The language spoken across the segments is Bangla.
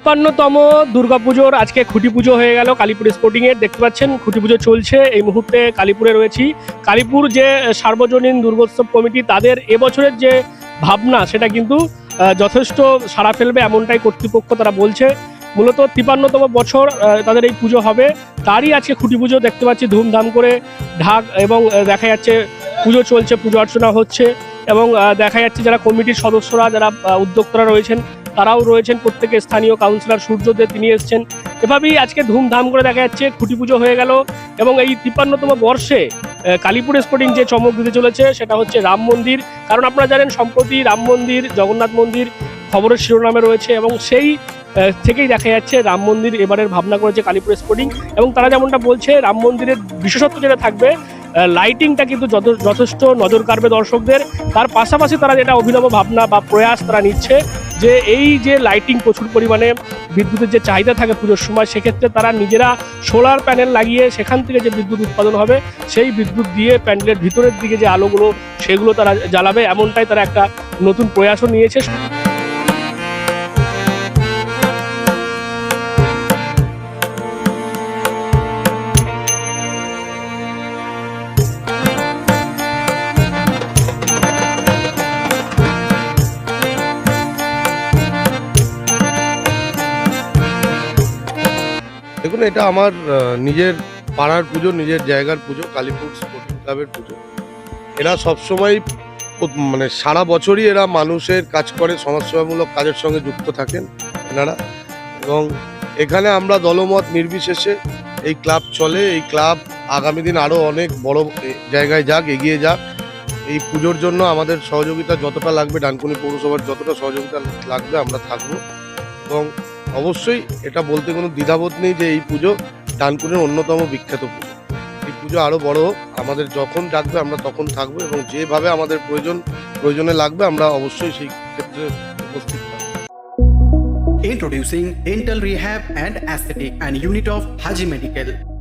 তিপ্পান্নতম দুর্গাপুজোর আজকে খুঁটি পুজো হয়ে গেল কালীপুর স্পোর্টিং এর। দেখতে পাচ্ছেন, খুঁটি পুজো চলছে। এই মুহূর্তে কালীপুরে রয়েছি। কালীপুর যে সার্বজনীন দুর্গোৎসব কমিটি, তাদের এবছরের যে ভাবনা, সেটা কিন্তু যথেষ্ট সাড়া ফেলবে এমনটাই কর্তৃপক্ষ তারা বলছে। মূলত তিপান্নতম বছর তাদের এই পুজো হবে। তারই আজকে খুঁটি পুজো, দেখতে পাচ্ছি ধুমধাম করে ঢাক এবং দেখা যাচ্ছে পুজো চলছে, পুজো অর্চনা হচ্ছে এবং দেখা যাচ্ছে যারা কমিটির সদস্যরা, যারা উদ্যোক্তারা রয়েছেন তারাও রয়েছেন, প্রত্যেকে স্থানীয় কাউন্সিলর সূর্যদেব তিনি এসছেন। এভাবেই আজকে ধুমধাম করে দেখা যাচ্ছে, খুঁটি পুজো হয়ে গেল এবং এই তিপ্পান্নতম বর্ষে কালীপুর স্পোর্টিং যে চমক দিতে চলেছে, সেটা হচ্ছে রাম মন্দির। কারণ আপনারা জানেন, সম্প্রতি রাম মন্দির, জগন্নাথ মন্দির খবরের শিরোনামে রয়েছে এবং সেই থেকেই দেখা যাচ্ছে রাম মন্দির এবারের ভাবনা করেছে কালীপুর স্পোর্টিং এবং তারা যেমনটা বলছে, রাম মন্দিরের বিশেষত্ব যেটা থাকবে লাইটিংটা কিন্তু যথে- যথেষ্ট নজর কাড়বে দর্শকদের। তার পাশাপাশি তারা যেটা অভিনব ভাবনা বা প্রয়াস তারা নিচ্ছে যে এই যে লাইটিং প্রচুর পরিমাণে বিদ্যুতের যে চাহিদা থাকে পুজোর সময়, সেক্ষেত্রে তারা নিজেরা সোলার প্যানেল লাগিয়ে সেখান থেকে যে বিদ্যুৎ উৎপাদন হবে, সেই বিদ্যুৎ দিয়ে প্যান্ডেলের ভিতরের দিকে যে আলোগুলো, সেগুলো তারা জ্বালাবে। এমনটাই তারা একটা নতুন প্রয়াসও নিয়েছে। দেখুন এটা আমার নিজের পাড়ার পুজো, নিজের জায়গার পুজো কালীপুর স্পোর্টিং ক্লাবের পুজো। এরা সবসময় মানে সারা বছরই এরা মানুষের কাজ করে, সমাজসেবামূলক কাজের সঙ্গে যুক্ত থাকেন এনারা। এবং এখানে আমরা দলমত নির্বিশেষে এই ক্লাব চলে, এই ক্লাব আগামী দিন আরও অনেক বড় জায়গায় যাক, এগিয়ে যাক। এই পুজোর জন্য আমাদের সহযোগিতা যতটা লাগবে, ডানকুনি পৌরসভার যতটা সহযোগিতা লাগবে, আমরা থাকব। এবং অবশ্যই এটা বলতে কোনো দ্বিধাবোধ নেই যে এই পুজো ডানকুনের অন্যতম বিখ্যাত পুজো এই পুজো আরও বড় হোক, আমাদের যখন ডাকবে আমরা তখন থাকব এবং যেভাবে আমাদের প্রয়োজন, প্রয়োজনে লাগবে আমরা অবশ্যই সেই ক্ষেত্রে উপস্থিত Introducing Dental Rehab and Aesthetic and Unit of Haji Medical.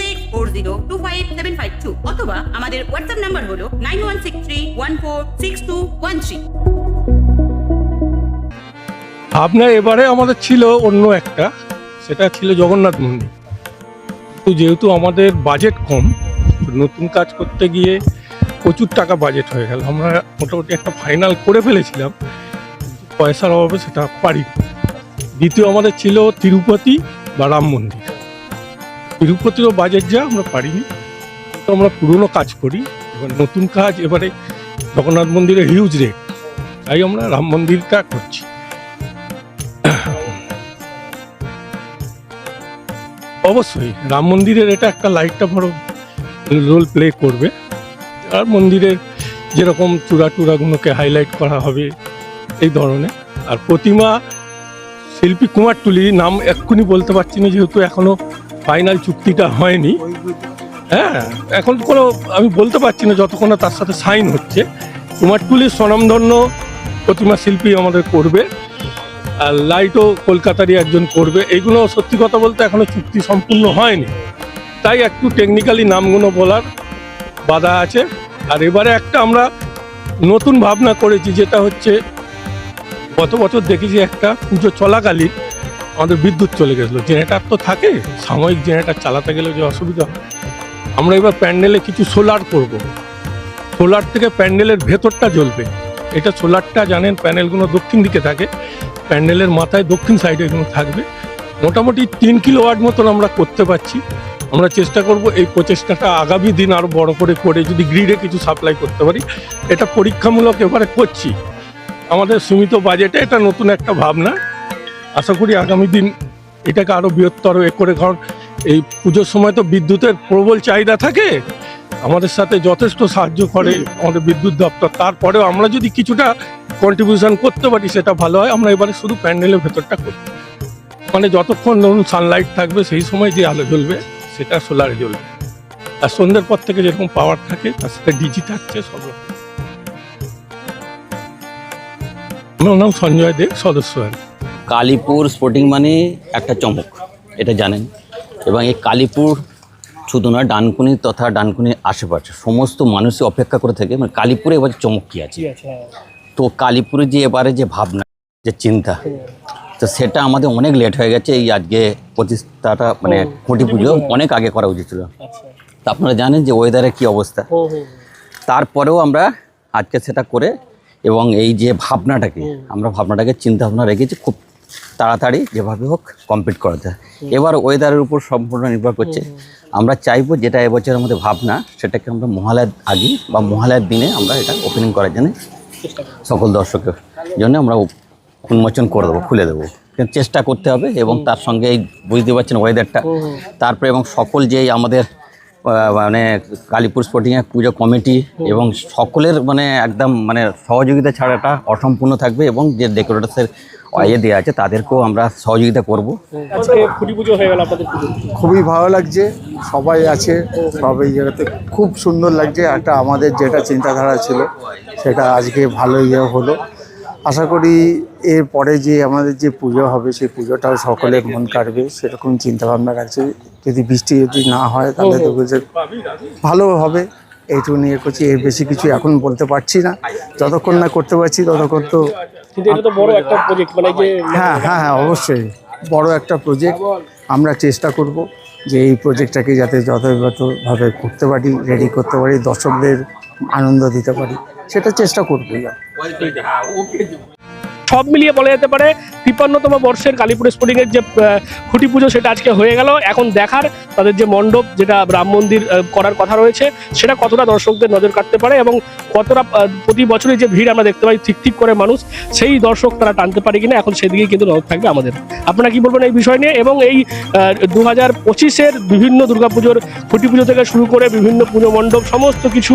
six four zero two five seven five two অথবা আমাদের WhatsApp number nine one six three one four six two one three ভাবনা এবারে আমাদের ছিল অন্য একটা, সেটা ছিল জগন্নাথ মন্দির। তো যেহেতু আমাদের বাজেট কম নতুন কাজ করতে গিয়ে প্রচুর টাকা বাজেট হয়ে গেল। আমরা মোটামুটি একটা ফাইনাল করে ফেলেছিলাম পয়সার অভাবে সেটা পারি দ্বিতীয় আমাদের ছিল তিরুপতি বা রাম মন্দির। তিরুপতিরও বাজেট যা, আমরা পারিনি। তো আমরা পুরনো কাজ করি, এবার নতুন কাজ, এবারে জগন্নাথ মন্দিরে হিউজ রেট তাই আমরা রাম মন্দিরটা করছি। অবশ্যই, রাম মন্দিরের এটা একটা লাইটটা বড় রোল প্লে করবে। আর মন্দিরের যেরকম চূড়া টুরাগুলোকে হাইলাইট করা হবে এই ধরনের। আর প্রতিমা শিল্পী কুমার কুমারটুলি নাম এক্ষুনি বলতে পারছি না, যেহেতু এখনও ফাইনাল চুক্তিটা হয়নি। হ্যাঁ এখন কোনো, আমি বলতে পারছি না যতক্ষণ না তার সাথে সাইন হচ্ছে। কুমারটুলির স্বনামধন্য প্রতিমা শিল্পী আমাদের করবে, আর লাইটও কলকাতারই একজন করবে। এইগুলো সত্যি কথা বলতে এখনও চুক্তি সম্পূর্ণ হয়নি। তাই একটু টেকনিক্যালি নামগুলো বলার বাধা আছে। আর এবারে একটা আমরা নতুন ভাবনা করেছি, যেটা হচ্ছে, গত বছর দেখেছি একটা পুজো চলাকালীন আমাদের বিদ্যুৎ চলে গেছিল। জেনারেটার তো থাকে, সাময়িক জেনারেটার চালাতে গেলে যে অসুবিধা হয়। আমরা এবার প্যান্ডেলে কিছু সোলার করব। সোলার থেকে প্যান্ডেলের ভেতরটা জ্বলবে। এটা সোলারটা জানেন প্যানেলগুলো দক্ষিণ দিকে থাকে। প্যান্ডেলের মাথায় দক্ষিণ সাইডে এগুলো থাকবে। মোটামুটি তিন কিলো ওয়াট মতন আমরা করতে পারছি। আমরা চেষ্টা করব এই প্রচেষ্টাটা আগামী দিন আরও বড় করে করে যদি গ্রিডে কিছু সাপ্লাই করতে পারি, এটা পরীক্ষামূলক এবারে করছি। আমাদের সীমিত বাজেটে এটা নতুন একটা ভাবনা। আশা করি আগামী দিন এটাকে আরও বৃহত্তর এ করে, কারণ এই পুজোর সময় তো বিদ্যুতের প্রবল চাহিদা থাকে, আমাদের সাথে যথেষ্ট সাহায্য করে আমাদের বিদ্যুৎ দপ্তর তারপরেও আমরা যদি কিছুটা কন্ট্রিবিউশন করতে পারি, সেটা ভালো হয় আমরা এবারে শুধু প্যান্ডেলের ভেতরটা করি মানে যতক্ষণ ধরুন সানলাইট থাকবে, সেই সময় যে আলো জ্বলবে, সেটা সোলারে জ্বলবে আর সন্ধ্যের পর থেকে যেরকম পাওয়ার থাকে, তার সাথে ডিজি থাকছে সব। আমার নাম সঞ্জয় দেব, সদস্য আর। কালীপুর স্পোর্টিং মানে একটা চমক এটা জানেন। এবং এই কালীপুর শুধু না ডানকুনি তথা ডানকুনির আশেপাশে সমস্ত মানুষই অপেক্ষা করে থাকে মানে কালীপুরে এবার চমক কী আছে? হ্যাঁ। তো কালীপুরে যে এবারে যে ভাবনা যে চিন্তা তো সেটা আমাদের অনেক লেট হয়ে গেছে এই আজকে প্রতিষ্ঠাটা মানে খুঁটি পুজো অনেক আগে করা উচিত ছিল। তা আপনারা জানেন যে ওয়েদারের কী অবস্থা। তারপরেও আমরা আজকে সেটা করে এবং এই যে ভাবনাটাকে আমরা ভাবনাটাকে চিন্তা ভাবনা রেখেছি খুব তাড়াতাড়ি যেভাবে হোক কমপ্লিট করাতে এবার ওয়েদারের উপর সম্পূর্ণ নির্ভর করছে। আমরা চাইব যেটা এবছরের মধ্যে ভাবনা সেটাকে আমরা মহালয়ার আগে বা মহালয়ার দিনে আমরা এটা ওপেনিং করার জন্য সকল দর্শকের জন্য আমরা উন্মোচন করে দেবো খুলে দেবো। কিন্তু চেষ্টা করতে হবে এবং তার সঙ্গে এই বুঝতে পারছেন ওয়েদারটা তারপরে এবং সকল যেই আমাদের মানে কালীপুর স্পোর্টিংয়ের পুজো কমিটি এবং সকলের মানে একদম মানে সহযোগিতা ছাড়াটা অসম্পূর্ণ থাকবে এবং যে ডেকোরেটার্সের ইয়ে দেওয়া আছে তাদেরকেও আমরা সহযোগিতা করব। হয়ে খুবই ভালো লাগছে সবাই আছে সব এই জায়গাতে খুব সুন্দর লাগছে। একটা আমাদের যেটা চিন্তাধারা ছিল সেটা আজকে ভালো ইয়ে হলো। আশা করি এর পরে যে আমাদের যে পুজো হবে সেই পুজোটাও সকলের মন কাটবে সেরকম চিন্তা ভাবনা রাখছে। যদি বৃষ্টি যদি না হয় তাহলে তো বুঝে ভালো হবে। এইটুকু নিয়ে করছি। এর বেশি কিছু এখন বলতে পারছি না। যতক্ষণ না করতে পারছি ততক্ষণ তো মানে হ্যাঁ হ্যাঁ হ্যাঁ অবশ্যই। বড় একটা প্রজেক্ট আমরা চেষ্টা করব যে এই প্রজেক্টটাকে যাতে যথাযথভাবে করতে পারি রেডি করতে পারি দর্শকদের আনন্দ দিতে পারি। সেটা চেষ্টা করবই সব মিলিয়ে বলা যেতে পারে তিপ্পান্নতম বর্ষের কালীপুর স্পোর্টিং এর যে খুঁটি পুজো সেটা আজকে হয়ে গেল। এখন দেখার তাদের যে মণ্ডপ যেটা রাম মন্দির করার কথা রয়েছে, সেটা কতটা দর্শকদের নজর কাটতে পারে এবং কতটা প্রতি বছরই যে ভিড় আমরা দেখতে পাই ঠিক ঠিক করে মানুষ, সেই দর্শক তারা টানতে পারে কিনা এখন সেদিকেই কিন্তু নজর থাকবে আমাদের। আপনারা কি বলবেন এই বিষয় নিয়ে? এবং এই দু হাজার পঁচিশের বিভিন্ন দুর্গাপুজোর খুঁটি পুজো থেকে শুরু করে বিভিন্ন পুজো মণ্ডপ সমস্ত কিছু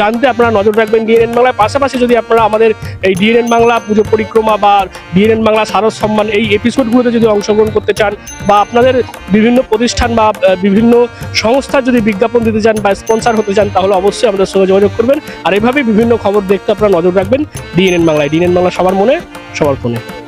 জানতে আপনারা নজর রাখবেন ডিএনএন বাংলায়। পাশাপাশি যদি আপনারা আমাদের এই ডিএনএন বাংলা পুজো পরিক্রমা বা বিএনএন বাংলা সারস সম্মান এই এপিসোডগুলোতে যদি অংশগ্রহণ করতে চান বা আপনাদের বিভিন্ন প্রতিষ্ঠান বা বিভিন্ন সংস্থার যদি বিজ্ঞাপন দিতে চান বা স্পন্সার হতে চান, তাহলে অবশ্যই আমাদের সঙ্গে যোগাযোগ করবেন। আর এভাবে বিভিন্ন খবর দেখতে আপনারা নজর রাখবেন ডিএনএন বাংলায়। ডিএনএন বাংলা সবার মনে, সবার ফোনে।